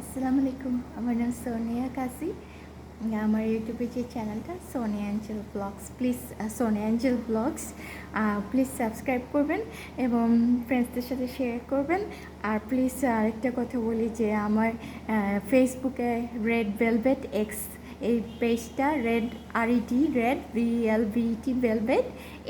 আসসালামু আলাইকুম। আমার নাম সোনিয়া কাসি আমার ইউটিউবের যে চ্যানেলটা Sonia angel vlogs please Sonia angel vlogs please subscribe করবেন এবং ফ্রেন্ডসদের সাথে শেয়ার করবেন। আর প্লিজ আরেকটা কথা বলি যে আমার ফেসবুকে রেড ভেলভেট এক্স এই পেজটা red R ET red V L VT velvet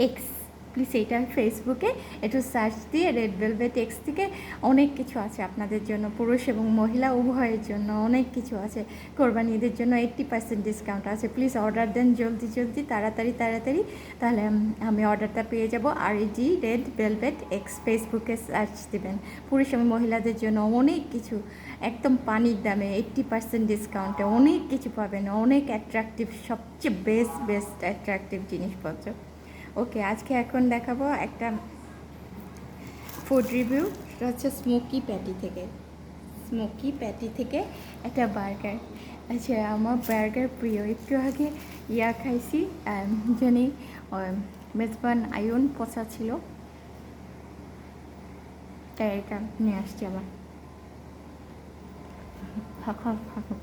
X please এইটা ফেসবুকে একটু সার্চ দিয়ে রেড ভেলভেট এক্স থেকে অনেক কিছু আছে আপনাদের জন্য, পুরুষ এবং মহিলা উভয়ের জন্য অনেক কিছু আছে। কোরবানি ঈদের জন্য এইট্টি পার্সেন্ট ডিসকাউন্ট আছে। প্লিজ অর্ডার দেন জলদি জলদি, তাড়াতাড়ি তাড়াতাড়ি। তাহলে আমি অর্ডারটা পেয়ে যাব। আর জি রেড ভেলভেট এক্স ফেসবুকে সার্চ দেবেন। পুরুষ এবং মহিলাদের জন্য অনেক কিছু, একদম পানির দামে এইট্টি পার্সেন্ট ডিসকাউন্টে অনেক কিছু পাবেন। অনেক অ্যাট্রাকটিভ সবচেয়ে বেস্ট বেস্ট অ্যাট্রাকটিভ জিনিসপত্র। ওকে, আজকে এখন দেখাবো একটা ফুড রিভিউ সেটা হচ্ছে স্মোকি প্যাটি থেকে। স্মোকি প্যাটি থেকে একটা বার্গার আচ্ছা আমার বার্গার প্রিয়, একটু আগে ইয়া খাইছি জানি মেজবান আয়ন পচা ছিল। তাই এটা নিয়ে আসছি ফাঁকা ফাঁকা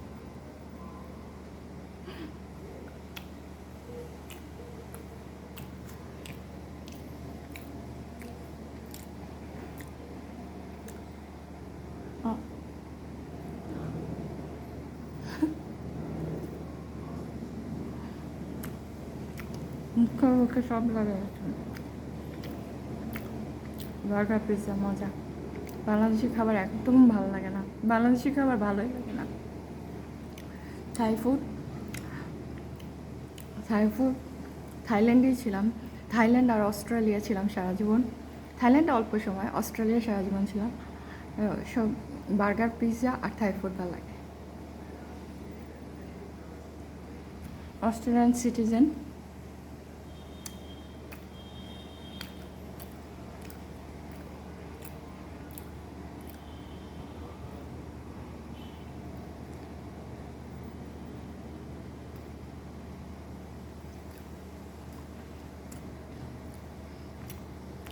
মুখে মুখে সব লাগে। বার্গার পিৎজা, মজা। বাংলাদেশি খাবার একদম ভালো লাগে না। বাংলাদেশি খাবার ভালোই লাগে না। থাই ফুড থাই ফুড থাইল্যান্ডেই ছিলাম। থাইল্যান্ড আর অস্ট্রেলিয়া ছিলাম সারা জীবন। থাইল্যান্ডে অল্প সময়, অস্ট্রেলিয়া সারা জীবন ছিলাম। সব বার্গার, পিৎজা আর থাই ফুড ভালো লাগে। Australian citizen.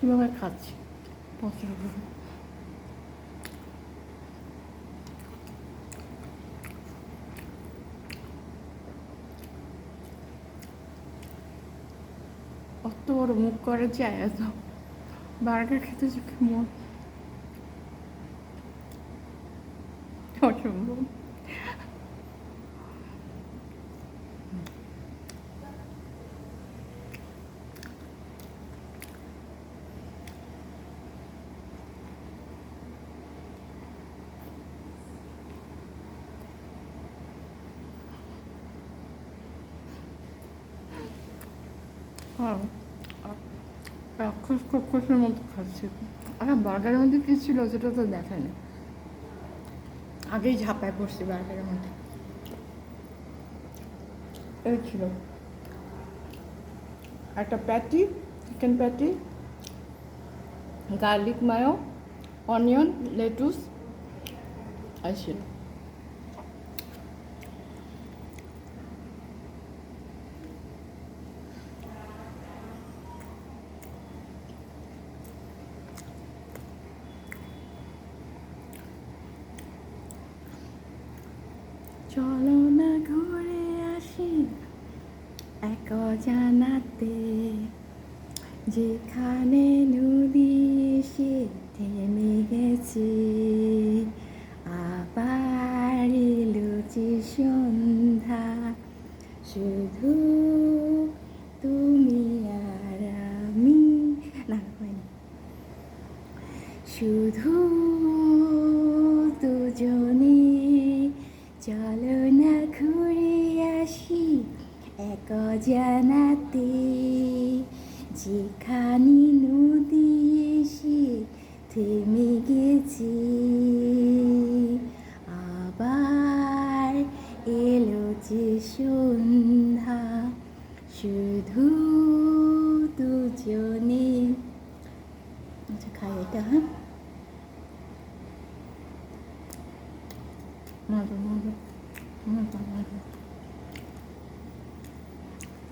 কীভাবে খাচ্ছি? পছন্দ অত বড় মুখ করে যায় এত বার্গার খেতে কি মন। অসম্ভব হ্যাঁ রাক্ষস কক্ষসের মতো খাচ্ছে। আর বার্গারের মধ্যে কী ছিল সেটা তো দেখায়নি আগেই ঝাঁপায় পড়ছি বার্গারের মধ্যে। এই ছিল। একটা patty chicken patty garlic mayo onion lettuce আর ছিল চলো না ঘুরে আসি এক অজানাতে যেখানে নদী এসে থেমে গেছে আবার যে সন্ধ্যা। শুধু তুমি আর আমি, না শুধু থেমে গেছে। আবার এলো যে সন্ধ্যা, শুধু দুজনে। আচ্ছা খাই এটা হ্যাঁ?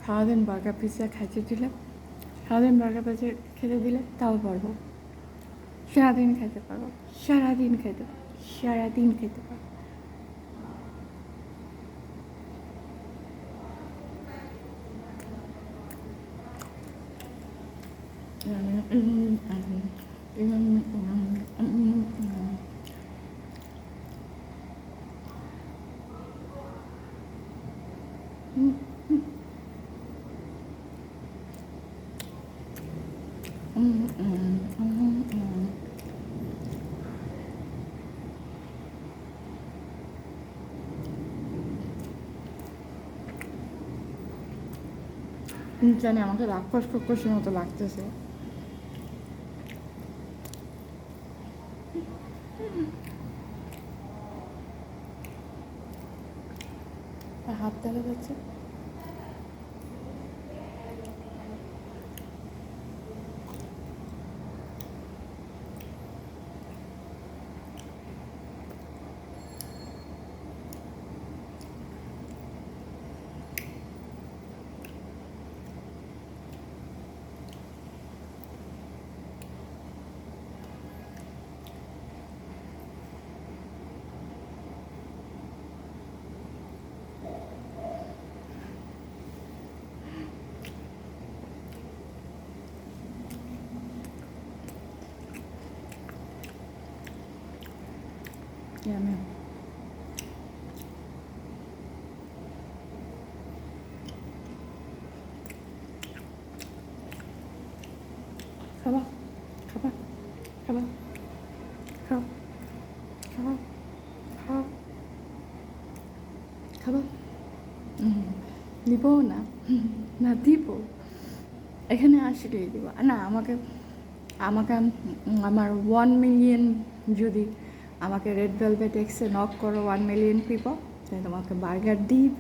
সারাদিন বার্গার পিৎজা খাইতে দিলে, সারাদিন বার্গার পিৎজা খেতে দিলে তাও পারব। সারাদিন খেতে পারো সারাদিন খেতে পারো সারাদিন খেতে পারো Mm-mm. জানি আমাকে রাক্ষস ফক্ষসের মতো লাগতেছে। হাত দেখা যাচ্ছে? Yummy. খাবা খাবা খাবা খাও খাও খাবা হুম, দিব না না দিব এখানে আসলেই দিব। না আমাকে আমাকে আমার ওয়ান মিলিয়ন যদি আমাকে রেড ভেলভেট এক্সে নক করো ওয়ান মিলিয়ন পিপল তাহলে তোমাকে বার্গার দিব।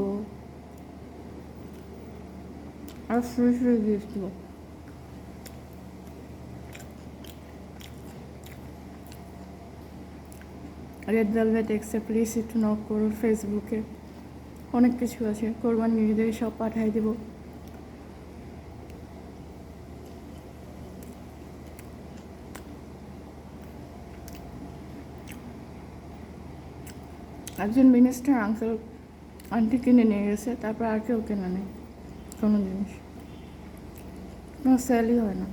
আর ফ্রি ফ্রি গিফট দিব। রেড ভেলভেট এক্সে প্লিজ একটু নক করো ফেসবুকে অনেক কিছু আছে, কোরবান নিজেদের সব পাঠাই দেবো। একজন মিনিস্টার আঙ্কেল আন্টি কিনে নিয়ে গেছে, তারপর আর কেউ কেনা নেই, কোনো জিনিস। কোনো সেলই হয় না।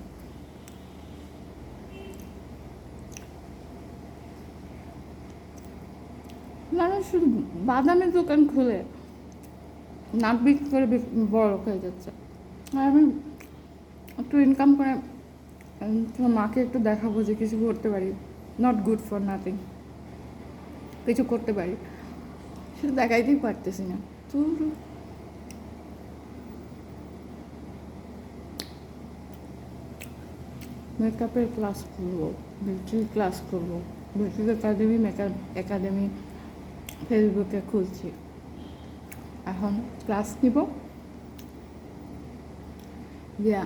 মানুষ বাদামের দোকান খুলে নাক বিক্রি করে বড় হয়ে যাচ্ছে। আর আমি একটু ইনকাম করে তোমার মাকে একটু দেখাবো যে কিছু করতে পারি। নট গুড ফর নাথিং কিছু করতে পারি। দেখাইতেই পারতেছি না। মেকআপের ক্লাস করব, বিউটির ক্লাস করব। বিউটি একাডেমি মেকআপ একাডেমি ফেসবুকে খুলছি। এখন ক্লাস নিব। দিয়া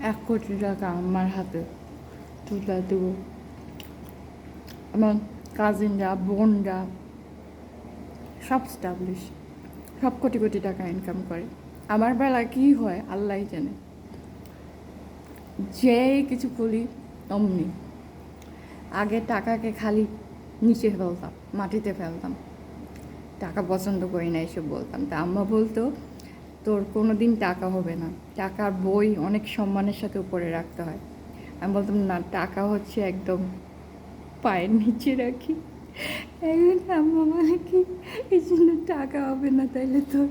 এক কোটি টাকা আমার হাতে তুলে দেবো। আমার কাজিনরা, বোনরা, সব স্টাবলিশ সব কোটি কোটি টাকা ইনকাম করে। আমার বেলা কি হয় আল্লাহ জানে। যে কিছু করি, অমনি। আগে টাকাকে খালি নিচে ফেলতাম, মাটিতে ফেলতাম। টাকা পছন্দ করি না, এসব বলতাম। তা আম্মা বলতো, তোর কোনো দিন টাকা হবে না। টাকার বই অনেক সম্মানের সাথে উপরে রাখতে হয়। আমি বলতাম, না, টাকা হচ্ছে একদম পায়ের নিচে রাখি। এখন আম্মা কি এই জন্য টাকা হবে না তাইলে তোর।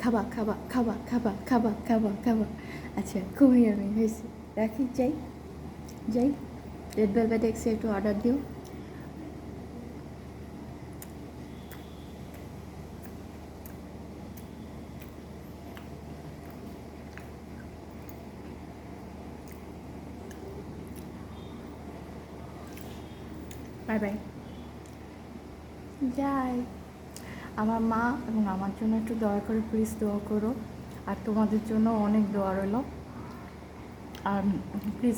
খাবা খাবা খাবা খাবা খাবা খাবা খাবা। আচ্ছা খুবই আমি হয়েছে। রাখি, যাই। যাই। রেড ভেলভেট একটু অর্ডার দিও। বাই বাই যাই। আমার মা এবং আমার জন্য একটু দয়া করে প্লিজ দোয়া করো। আর তোমাদের জন্য অনেক দোয়া রইল। আর প্লিজ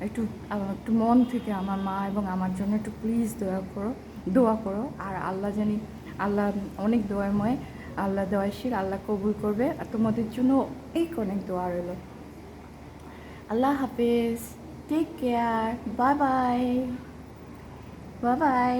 একটু একটু মন থেকে আমার মা এবং আমার জন্য একটু প্লিজ দোয়া করো দোয়া করো। আর আল্লাহ জানি, আল্লাহ অনেক দোয়াময়, আল্লাহ দয়াশীল, আল্লাহ কবুল করবে। আর তোমাদের জন্য অনেক অনেক দোয়া রইল। আল্লাহ হাফেজ। Take care bye bye bye bye